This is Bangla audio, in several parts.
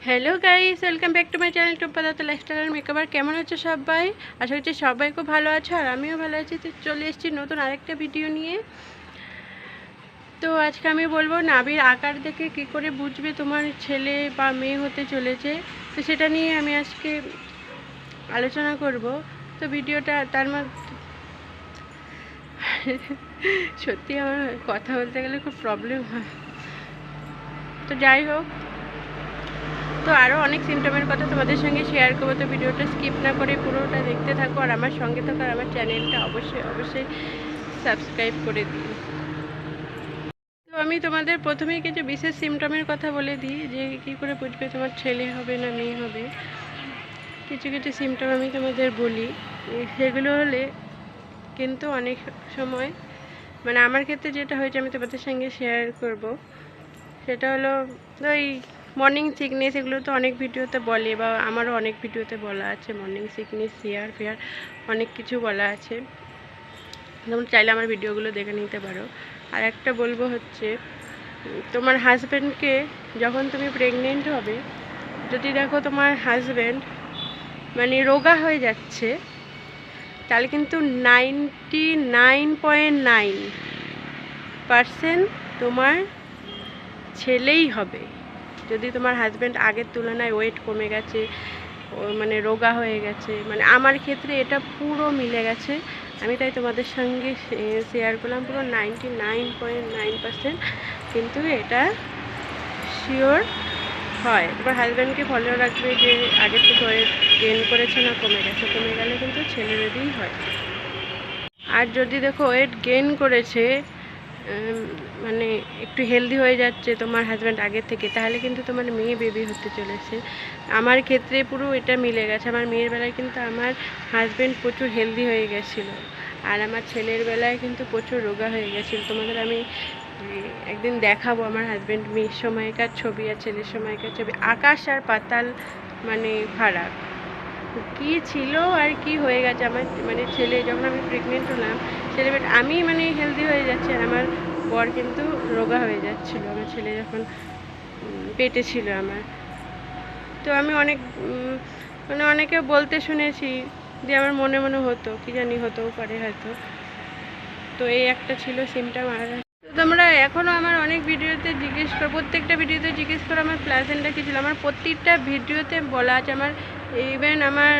Hello guys welcome back to my channel to পদার্থ লাইফস্টাইল আর মেকআপ কেমন হচ্ছে সবাই? আশা করছি সবাই খুব ভালো আছো আর আমিও ভালো আছি। তো চলে এসেছি নতুন আরেকটা ভিডিও নিয়ে। তো আজকে আমি বলব নাবির আকার দেখে কি করে বুঝবে তোমার ছেলে বা মেয়ে হতে চলেছে? তো সেটা নিয়ে আমি আজকে আলোচনা করব। তো ভিডিওটা তার মধ্যে সত্যি আমার কথা বলতে গেলে খুব প্রবলেম হয়। তো যাই হোক তো আরও অনেক সিমটমের কথা তোমাদের সঙ্গে শেয়ার করব, তো ভিডিওটা স্কিপ না করে পুরোটা দেখতে থাকো আর আমার সঙ্গে থাকো আমার চ্যানেলটা অবশ্যই অবশ্যই সাবস্ক্রাইব করে দিও। তো আমি তোমাদের প্রথমেই কিছু বিশেষ সিমটমের কথা বলে দিই, যে কী করে বুঝবে তোমার ছেলে হবে না মেয়ে হবে। কিছু কিছু সিমটম আমি তোমাদের বলি। সেগুলো হলে কিন্তু অনেক সময় মানে আমার ক্ষেত্রে যেটা হয়েছে আমি তোমাদের সঙ্গে শেয়ার করব। সেটা হলো ওই মর্নিং সিকনেস এগুলো তো অনেক ভিডিওতে বলে বা আমারও অনেক ভিডিওতে বলা আছে। মর্নিং সিকনেস হেয়ার ফেয়ার অনেক কিছু বলা আছে। তোমরা চাইলে আমার ভিডিওগুলো দেখে নিতে পারো। আর একটা বলব হচ্ছে, তোমার হাজব্যান্ডকে যখন তুমি প্রেগনেন্ট হবে, যদি দেখো তোমার হাজব্যান্ড মানে রোগা হয়ে যাচ্ছে, তাহলে কিন্তু ninety nine point nine percent তোমার ছেলেই হবে। যদি তোমার হাজব্যান্ড আগের তুলনায় ওয়েট কমে গেছে মানে রোগা হয়ে গেছে মানে আমার ক্ষেত্রে এটা পুরো মিলে গেছে। আমি তাই তোমাদের সঙ্গে শেয়ার করলাম পুরো ninety nine point nine percent কিন্তু এটা শিওর হয়। তোমার হাজব্যান্ডকে ফলো রাখবে যে আগের থেকে ওয়েট গেন করেছে না কমে গেছে, কমে গেলে কিন্তু ছেলেদেরই হয়। আর যদি দেখো ওয়েট গেন করেছে মানে একটু হেলদি হয়ে যাচ্ছে তোমার হাজব্যান্ড আগের থেকে, তাহলে কিন্তু তোমার মেয়ে বেবি হতে চলেছে। আমার ক্ষেত্রে পুরো এটা মিলে গেছে। আমার মেয়ের বেলায় কিন্তু আমার হাজব্যান্ড প্রচুর হেলদি হয়ে গেছিল। আর আমার ছেলের বেলায় কিন্তু প্রচুর রোগা হয়ে গেছিল। তোমাদের আমি একদিন দেখাবো আমার হাজব্যান্ড মেয়ের সময়কার ছবি আর ছেলের সময়কার ছবি। আকাশ আর পাতাল মানে ফারাক। কি ছিল আর কি হয়ে গেছে? আমার মানে ছেলে, যখন আমি প্রেগনেন্ট হলাম, ছেলে আমি মানে হেলদি হয়ে যাচ্ছি আর আমার বর কিন্তু রোগা হয়ে যাচ্ছিল। আমার ছেলে যখন পেটে ছিল আমার। তো আমি অনেক মানে অনেকে বলতে শুনেছি যে আমার মনে মনে হতো, কি জানি হতেও পারে হয়তো। তো এই একটা ছিল সিমটাম আর তোমরা এখনও আমার অনেক ভিডিওতে জিজ্ঞেস করো, প্রত্যেকটা ভিডিওতে জিজ্ঞেস করো আমার প্লাজেন্টটা কী ছিল। আমার প্রত্যেকটা ভিডিওতে বলা আছে আমার ইভেন আমার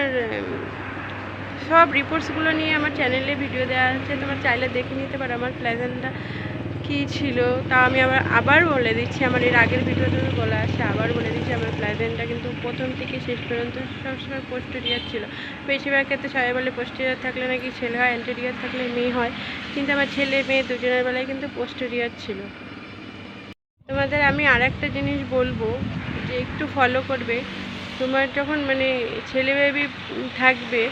সব রিপোর্টসগুলো নিয়ে আমার চ্যানেলে ভিডিও দেওয়া আছে। তোমার চাইলে দেখে নিতে পারো আমার প্লাজেন্টটা কী ছিল। তা আমি আবার আবার বলে দিচ্ছি, আমার এর আগের ভিডিওতে বলা আছে, আবার বলে দিচ্ছি, আমার প্লাজেন্টটা কিন্তু প্রথম থেকে শেষ পর্যন্ত সবসময় পোস্টেরিয়ার ছিল। বেশিরভাগ ক্ষেত্রে সবাই বলে পোস্টেরিয়ার থাকলে নাকি ছেলে হয় অ্যান্টেরিয়ার থাকলে মেয়ে হয়। কিন্তু আমার ছেলে, মেয়ে দুজনের বেলায় কিন্তু পোস্টেরিয়ার ছিল। তোমাদের আমি আর একটা জিনিস বলব, যে একটু ফলো করবে। তোমার যখন মানে ছেলে বেবি থাকবে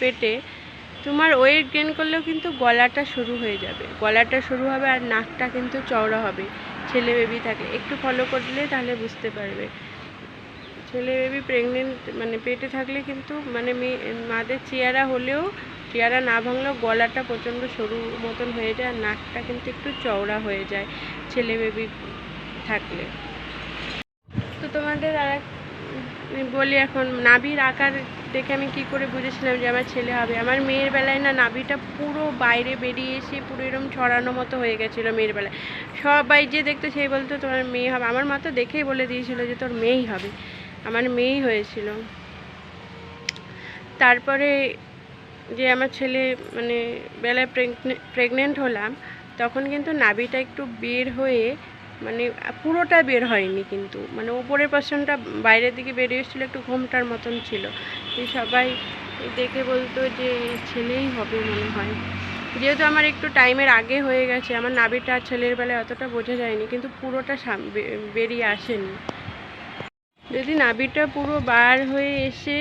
পেটে, তোমার ওয়েট গেন করলেও কিন্তু গলাটা শুরু হয়ে যাবে। গলাটা শুরু হবে আর নাকটা কিন্তু চওড়া হবে। ছেলে বেবি থাকে একটু ফলো করলে তাহলে বুঝতে পারবে। ছেলে বেবি প্রেগনেন্ট মানে পেটে থাকলে কিন্তু মানে মেয়ে মাদের চেয়ারা হলেও চেয়ারা না ভাঙলেও গলাটা প্রচণ্ড সরু মতন হয়ে যায় আর নাকটা কিন্তু একটু চওড়া হয়ে যায় ছেলে বেবি থাকলে। তোমাদের আর বলি এখন, নাভির আকার দেখে আমি কি করে বুঝেছিলাম যে আমার ছেলে হবে? আমার মেয়ের বেলায় না নাভিটা পুরো বাইরে বেরিয়ে এসে পুরো এরকম ছড়ানো মতো হয়ে গেছিল মেয়ের বেলায়। সবাই যে দেখতো সেই বলতো, তোমার মেয়ে হবে। আমার মা তো দেখেই বলে দিয়েছিল যে তোর মেয়েই হবে। আমার মেয়েই হয়েছিল। তারপরে যে আমার ছেলে মানে বেলায় প্রেগনেন্ট হলাম, তখন কিন্তু নাভিটা একটু বের হয়ে মানে পুরোটা বের হয়নি কিন্তু। মানে উপরের পার্সনটা বাইরের দিকে বেরিয়ে এসেছিল, একটু ঘোমটার মতন ছিল। সবাই দেখে বলতো যে ছেলেই হবে মনে হয়। যেহেতু আমার একটু টাইমের আগে হয়ে গেছে, আমার নাবিটা ছেলের বেলায় অতটা বোঝা যায়নি, কিন্তু পুরোটা বেরিয়ে আসেনি। যদি নাভিটা পুরো বার হয়ে এসে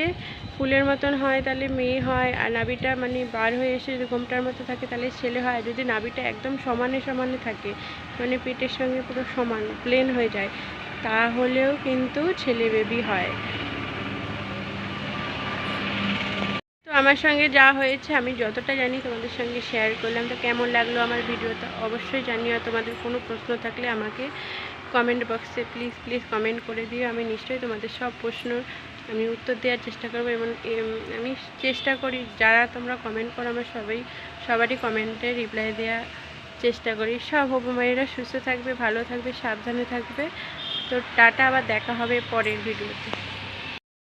ফুলের মতন হয়, তাহলে মেয়ে হয়, আর নাভিটা মানে বার হয়ে এসে যদি ঘোমটার মতো থাকে, তাহলে ছেলে হয়। যদি নাভিটা একদম সমানে সমানে থাকে মানে পেটের সঙ্গে পুরো সমান প্লেন হয়ে যায়, তাহলেও কিন্তু ছেলে বেবি হয়। তো আমার সঙ্গে যা হয়েছে, আমি যতটা জানি তোমাদের সঙ্গে শেয়ার করলাম। তো কেমন লাগল আমার ভিডিওটা অবশ্যই জানিও। তোমাদের কোনো প্রশ্ন থাকলে আমাকে কমেন্ট বক্সে প্লিজ প্লিজ কমেন্ট করে দিও। আমি নিশ্চয়ই তোমাদের সব প্রশ্ন আমি উত্তর দেওয়ার চেষ্টা করব এবং আমি চেষ্টা করি, যারা তোমরা কমেন্ট করো, আমার সবাই, সবারই কমেন্টে রিপ্লাই দেওয়া চেষ্টা করি। সব উপমায়েরা সুস্থ থাকবে, ভালো থাকবে, সাবধানে থাকবে। তো টাটা, আবার দেখা হবে পরের ভিডিওতে